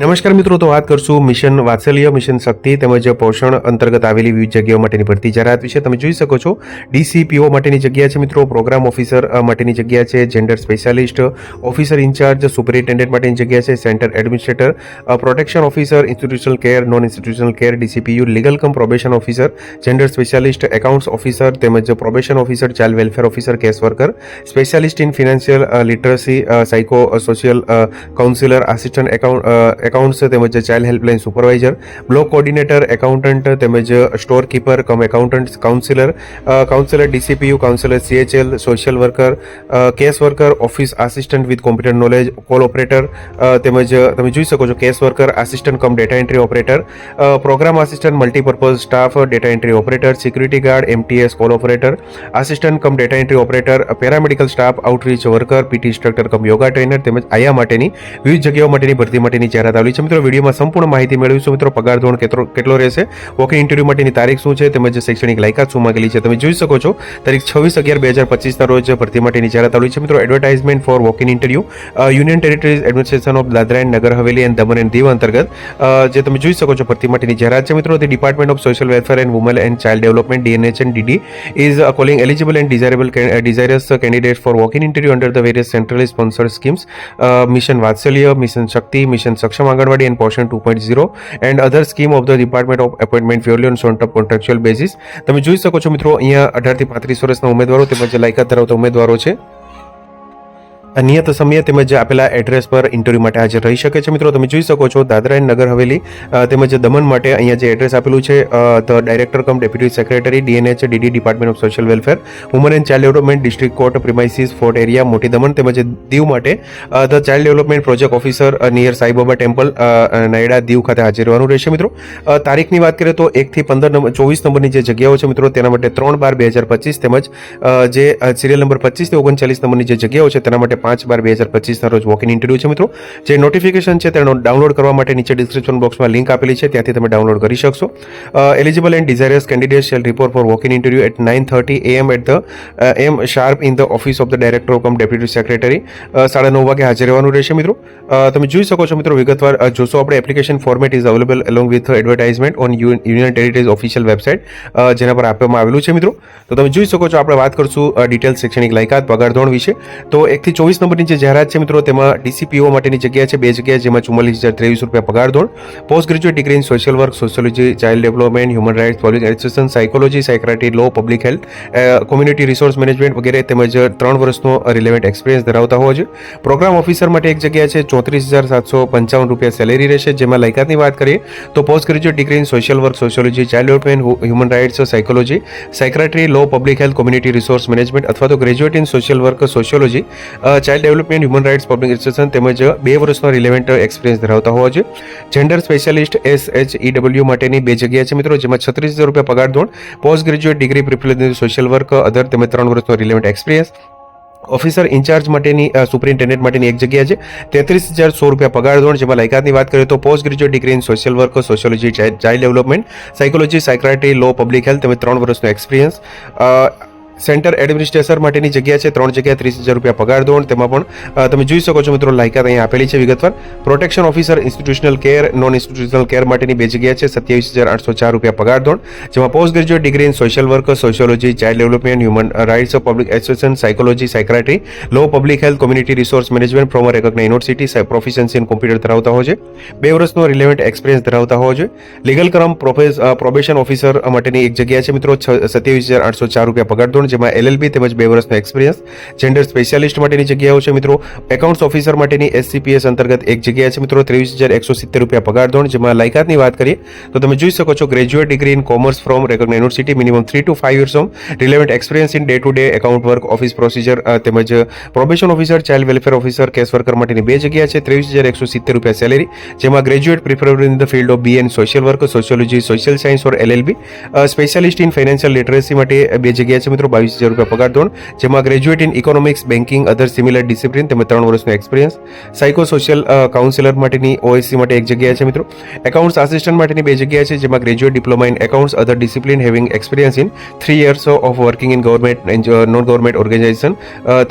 નમસ્કાર મિત્રો તો વાત કરશું મિશન વાત્સલ્ય મિશન શક્તિ તેમજ પોષણ અંતર્ગત આવેલી વિવિધ જગ્યાઓ માટેની ભરતી. જાહેરાત વિશે તમે જોઈ શકો છો. ડીસીપીઓ માટેની જગ્યા છે મિત્રો પ્રોગ્રામ ઓફિસર અ, માટેની જગ્યા છે gender specialist officer incharge superintendent માટેની જગ્યા છે centre administrator protection officer institutional care non institutional care DCPU legal cum probation officer gender specialist accounts officer તેમજ probation officer child welfare officer case worker specialist in financial literacy psycho social counsellor assistant account accounts તેમજ child helpline supervisor block coordinator accountant તેમજ store keeper cum accountant counsellor counsellor DCPU counsellor CHL social worker case worker office assistant with computer knowledge call operator તેમજ તમે જોઈ શકો છો case worker assistant cum data entry operator programme assistant multipurpose staff data entry operator security guard MTS call operator assistant cum data entry operator paramedical staff outreach worker PT instructor cum yoga trainer તેમજ આયા માટેની, વિવિધ જગ્યાઓ માટેની ભરતી માટેની જાહેરાત આવેલી છે. મિત્રો, વિડીયોમાં સંપૂર્ણ માહિતી મેળવીશું. મિત્રો, પગાર ધોરણ કેટલો કેટલો રહેશે? વોકિંગ ઇન્ટરવ્યૂ માટેની તારીખ શું છે? તેમજ શૈક્ષણિક લાયકાત શું માંગેલી છે? તમે જોઈ શકો છો, તારીખ છવ્વીસ અગિયાર બે હજાર પચીસના રોજ ભરતી માટેની જાહેરાત આવેલી છે. મિત્રો advertisement for walking interview union territories administration of Dadra and Nagar Haveli and Daman and Diu અંતર્ગત જે તમે જોઈ શકો છો, ભરતી માટેની જાહેરાત છે. મિત્રો તે department of social welfare and women and child development DNH and DD is calling eligible and desirable desirous candidate for walking interview under the various centrally sponsored schemes mission Vatsalya mission Shakti mission Saksham Anganwadi and Poshan two point zero and other scheme of the department of appointment purely on tap contractual basis તમે જોઈ શકો છો મિત્રો, અહીંયા અઢારથી પાંત્રીસ વર્ષના ઉમેદવારો તેમજ લાયકાત ધરાવતા ઉમેદવારો છે. નિયત સમયે તેમજ આપેલા એડ્રેસ પર ઇન્ટરવ્યૂ માટે હાજર રહી શકે છે. મિત્રો, તમે જોઈ શકો છો દાદરા એન્ડ નગર હવેલી તેમજ દમણ માટે અહીંયા જે એડ્રેસ આપેલું છે the director cum deputy secretary DNH DD department of social welfare woman and child development district court premises fort area Moti Daman તેમજ દીવ માટે the child development project officer near Saibaba temple Naida Diu ખાતે હાજર રહેવાનું રહેશે. મિત્રો તારીખની વાત કરીએ તો એકથી પંદર નંબર ચોવીસ નંબરની જે જગ્યાઓ છે, મિત્રો, તેના માટે ત્રણ બાર બે હજાર પચીસ તેમજ જે સિરિયલ નંબર પચીસથી ઓગણચાલીસ નંબરની જે જગ્યાઓ છે, તેના માટે પાંચ બાર બે હજાર પચીસના રોજ વોક ઇન ઇન્ટરવ્યૂ છે મિત્રો. જે નોટિફિકેશન છે તેનો ડાઉનલોડ કરવા માટે નીચે ડિસ્ક્રિપ્શન બોક્સમાં લિંક આપેલી છે. ત્યાંથી તમે ડાઉનલોડ કરી શકશો. Eligible and desirous candidate shall report for walk in interview at nine thirty AM at the AM sharp in the office of the director cum deputy secretary સાડા નવ વાગે હાજર રહેવાનું રહેશે મિત્રો. તમે જોઈ શકો છો મિત્રો, વિગતવાર જોશો આપણે application format is available along with advertisement on union territories official website જેના પર આપવામાં આવેલું છે મિત્રો. તો તમે જોઈ શકો છો, આપણે વાત કરશું ડિટેલ શૈક્ષણિક લાયકાત પગાર ધોરણ વિશે. તો એકથી ચોવીસ નંબરની જે જાહેરાત છે મિત્રો, તેમાં ડીસીપીઓ માટેની જગ્યા છે. બે જગ્યા જેમાં ચુમ્માલીસ હજાર ત્રેવીસ રૂપિયા પગાર ધોરણ, post graduate degree in social work, sociology, child development, human rights public administration, psychology, psychiatry, law, public health community resource management વગેરે તેમજ ત્રણ વર્ષનો રિલેવન્ટ એક્સપિરિયન્સ ધરાવતા હોવા જોઈએ. પ્રોગ્રામ ઓફિસર માટે એક જગ્યા છે, ચોત્રીસ હજાર સાતસો પંચાવન રૂપિયા સેલેરી રહેશે. જેમાં લાયકાતની વાત કરીએ, તો post graduate degree in social work, sociology, child development human rights, psychology psychiatry law, public health, community resource management અથવા તો graduate in social work, sociology child development, human rights, public education તેમજ બે વર્ષનો રિલેવન્ટ એક્સપિરિયન્સ ધરાવતા હોવા જોઈએ. Gender specialist S H E W માટેની બે જગ્યા છે મિત્રો, જેમાં છત્રીસ હજાર રૂપિયા પગાર ધોરણ post graduate degree preference social work, other તેમજ ત્રણ વર્ષનો relevant experience. Officer in charge માટેની સુપરિન્ટેન્ડન્ટ માટેની એક જગ્યા છે. તેત્રીસ હજાર સો રૂપિયા પગાર ધોરણ, જેમાં લાયકાતની વાત કરીએ તો post graduate degree in social work, sociology child development, psychology psychiatry law, public health તેમજ ત્રણ વર્ષનો એક્સપિરિયન્સ. સેન્ટર એડમિનિસ્ટ્રેટર માટેની જગ્યા છે, ત્રણ જગ્યા ત્રીસ હજાર રૂપિયા પગાર ધોરણ. તેમાં પણ તમે જોઈ શકો છો મિત્રો, લાયકાત અહીંયા આપેલી છે વિગતવાર. Protection officer institutional care non institutional care માટેની બે જગ્યા છે, સત્યાવીસ હજાર આઠસો ચાર રૂપિયા પગાર ધોરણ. જેમાં post graduate degree in social work sociology child development human rights of public association psychology psychiatry law public health community resource management from recognise university proficiency in computer ધરાવતા હોય છે. બે વર્ષનો રિલેવન્ટ એક્સપિરિયન્સ ધરાવતા હોવો જોઈએ લીગલ ક્રમ probation officer માટેની એક જગ્યા છે મિત્રો સત્યાવીસ હજાર આઠસો ચાર રૂપિયા પગાર ધોરણ. જેમાં એલએલબી તેમજ બે વર્ષનો એક્સપિરિયન્સ જેન્ડર સ્પેશિયાલિસ્ટ માટેની જગ્યાઓ છે મિત્રો. એકાઉન્ટ્સ ઓફિસર માટેની એસસીપીએસ અંતર્ગત એક જગ્યા છે મિત્રો. ત્રેવીસ હજાર એકસો સિત્તેર રૂપિયા પગાર ધોરણ. જેમાં લાયકાતની વાત કરીએ, તો તમે જોઈ શકો છો graduate degree in commerce from recognise university minimum three to five years um relevant experience in day to day account work office procedure તેમજ probation officer child welfare officer case worker માટેની બે જગ્યા છે. ત્રેવીસ હજાર એકસો સિત્તેર રૂપિયા સેલેરી જેમાં graduate preferable in the field of B N social work sociology social science or LLB specialist in financial literacy માટે બે જગ્યા છે મિત્રો. બાવીસ હજાર રૂપિયા પગાર ધોરણ, જેમાં graduate in economics banking other similar discipline તેમજ ત્રણ વર્ષનો એક્સપિરિયન્સ સાયકો સોશિયલ કાઉન્સિલર માટેની ઓએસસી માટે એક જગ્યા છે મિત્રો. એકાઉન્ટ્સ આસિસ્ટન્ટ માટેની બે જગ્યા છે, જેમાં graduate diploma in accounts other discipline having experience in three years of working in government non government organisation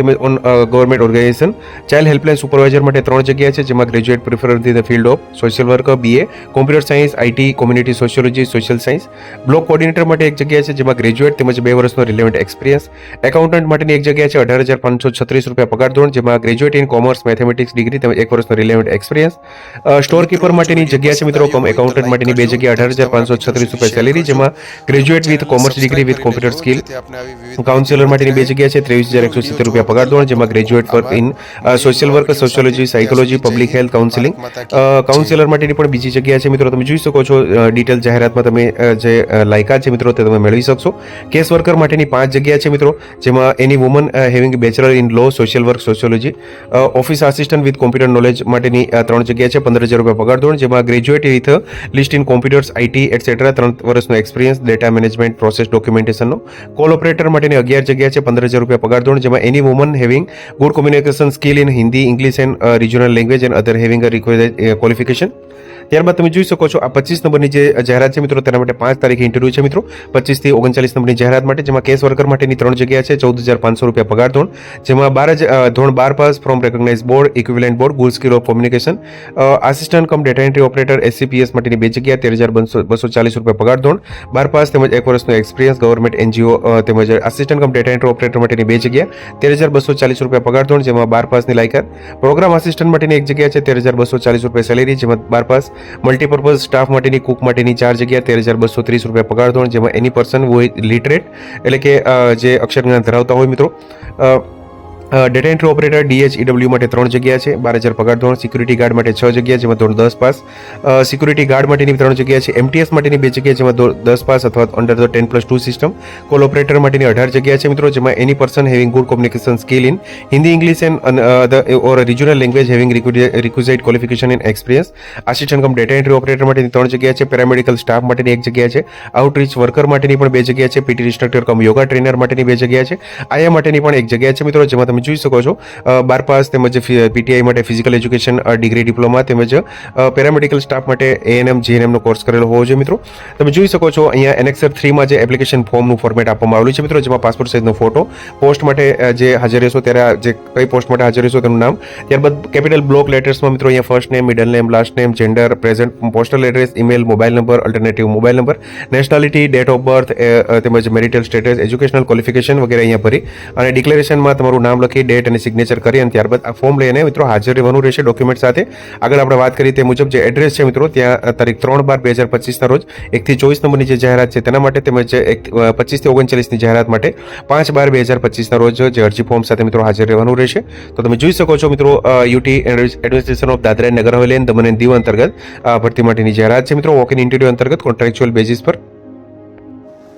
તેમજ on government organisation child helpline supervisor માટે ત્રણ જગ્યા છે, જેમાં graduate prefer in the field of social work BA computer science IT community sociology social science block coordinator માટે એક જગ્યા છે, જેમાં ગ્રેજ્યુએટ તેમજ બે વર્ષનો રિલેવન્ટ એક્સપિરિયન્સ એકાઉન્ટન્ટ માટેની એક જગ્યા છે અઢાર હજાર પાંચસો છત્રીસ રૂપિયા પગાર ધોરણ, જેમાં graduate in commerce, mathematics degree તેમજ એક વર્ષનો રિલેવન્ટ એક્સપિરિયન્સ સ્ટોર કીપર માટેની જગ્યા છે મિત્રો, કમ એકાઉન્ટન્ટ માટેની બે જગ્યા, અઢાર હજાર પાંચસો છત્રીસ રૂપિયા સેલેરી, જેમાં graduate with commerce degree with computer skill. Counsellor માટેની બે જગ્યા છે, ત્રેવીસ હજાર એકસો સિત્તેર રૂપિયા પગાર ધોરણ, જેમાં graduate work in social work sociology psychology public health counselling counsellor માટેની પણ બીજી જગ્યા છે, મિત્રો, તમે જોઈ શકો છો ડિટેલ જાહેરાતમાં તમે જે લાયકાત છે, મિત્રો, તે તમે મેળવી શકશો. કેસ વર્કર માટેની પાંચ જગ્યા છે, મિત્રો, જેમાં any woman having bachelor in law social work sociology office assistant with computer knowledge માટેની ત્રણ જગ્યા છે, પંદર હજાર રૂપિયા પગાર ધોરણ, જેમાં graduate with list in computers IT etcetera ત્રણ વર્ષનો એક્સપિરિયન્સ ડેટા મેનેજમેન્ટ પ્રોસેસ ડોક્યુમેન્ટેશનનો કોલ ઓપરેટર માટેની અગિયાર જગ્યા છે, પંદર હજાર રૂપિયા પગાર ધોરણ, જેમાં any woman having good communication skill in Hindi English and regional language and other having a qualification ત્યારબાદ તમે જોઈ શકો છો આ પચીસ નંબરની જે જાહેરાત છે મિત્રો, તેના માટે પાંચ તારીખે ઇન્ટરવ્યૂ છે મિત્રો. પચીસથી ઓગણચાલીસ નંબરની જાહેરાત માટે, જેમાં કેસ વર્કર માટેની ત્રણ જગ્યા છે, ચૌદ હજાર પાંચસો રૂપિયા પગાર ધોરણ, જેમાં બાર ધોરણ બાર pass from recognise board equivalent board good skill of communication assistant cum data entry operator SCPS માટેની બે જગ્યા, તેર હજાર બસો ચાલીસ રૂપિયા પગાર ધોરણ, બાર પાસ તેમજ એક વર્ષનો એક્સપિરિયન્સ ગવર્મેન્ટ એનજીઓ તેમજ assistant cum data entry operator માટેની બે જગ્યા, તેર હજાર બસો ચાલીસ રૂપિયા પગાર ધોરણ, જેમાં બાર પાસની લાયકાત પ્રોગ્રામ આસિસ્ટન્ટ માટેની એક જગ્યા છે, તેર હજાર બસો ચાલીસ રૂપિયા સેલેરી જેમાં બાર પાસ મલ્ટીપર્પઝ સ્ટાફ માટેની કુક માટેની ચાર જગ્યા, તેર હજાર બસો ત્રીસ રૂપિયા પગાર ધોરણ, જેમાં એની પર્સન લિટરેટ એટલે કે જે અક્ષર જ્ઞાન ધરાવતા હોય મિત્રો data entry operator DH E W માટે ત્રણ જગ્યા છે બાર હજાર પગાર ધોરણ સિક્યુરિટી ગાર્ડ માટે છ જગ્યા જેમાં ધોરણ દસ પાસ સિક્યુરિટી ગાર્ડ માટેની ત્રણ જગ્યા છે એમટીએસ માટેની બે જગ્યા જેમાં દસ પાસ અથવા under the ten plus two system call operator માટેની અઢાર જગ્યા છે મિત્રો જેમાં any person having good communication skill in Hindi English and or regional language having requisite qualification and experience assistant cum data entry operator માટેની ત્રણ જગ્યા છે પેરામેડિકલ સ્ટાફ માટેની એક જગ્યા છે આઉટરીચ વર્કર માટેની પણ બે જગ્યા છે PT instructor cum yoga trainer માટેની બે જગ્યા છે આયા માટેની પણ એક જગ્યા છે મિત્રો જેમાં તમે જોઈ શકો છો. બાર પાસ તેમજ પીટીઆઈ માટે ફિઝિકલ એજ્યુકેશન ડિગ્રી ડિપ્લોમા તેમજ પેરામેડિકલ સ્ટાફ માટે એએનએમ જીએનએમનો કોર્સ કરેલો હોવો જોઈએ મિત્રો. તમે જોઈ શકો છો, અહીંયા એનેક્સર થ્રીમાં જે એપ્લિકેશન ફોર્મનું ફોર્મેટ આપવામાં આવેલું છે મિત્રો, જેમાં પાસપોર્ટ સાઇઝનો ફોટો પોસ્ટ માટે જે હાજર રહેશો ત્યારે જે કઈ પોસ્ટ માટે હાજર રહેશો તેનું નામ. ત્યારબાદ કેપિટલ બ્લોક લેટર્સમાં મિત્રો અહીંયા first name middle name last name gender present postal address email mobile number alternative mobile number nationality date of birth તેમજ મેરિટલ સ્ટેટસ એજ્યુકેશનલ ક્વોલિફિકેશન વગેરે અહીંયા ભરી. અને ડિક્લેરેશનમાં તમારું નામ લખી ડેટ અને સિગ્નેચર કરી અને ત્યારબાદ આ ફોર્મ લઈને મિત્રો હાજર રહેવાનું રહેશે ડોક્યુમેન્ટ સાથે. આગળ આપણે વાત કરીએ તે મુજબ જે એડ્રેસ છે મિત્રો, ત્યાં તારીખ ત્રણ બાર બે હજાર પચીસના રોજ એકથી ચોવીસ નંબરની જે જાહેરાત છે તેના માટે તેમજ એક પચીસથી ઓગણચાલીસની જાહેરાત માટે પાંચ બાર બે હજાર પચીસના રોજ જે અરજી ફોર્મ સાથે મિત્રો હાજર રહેવાનું રહેશે. તો તમે જોઈ શકો છો મિત્રો UT administration of Dadra Nagar Haveli અને દમણ દીવ અંતર્ગત ભરતી માટેની જાહેરાત છે મિત્રો. વોક ઇન ઇન્ટરવ્યુ અંતર્ગત કોન્ટ્રાક્ચ્યુઅલ બેઝિસ પર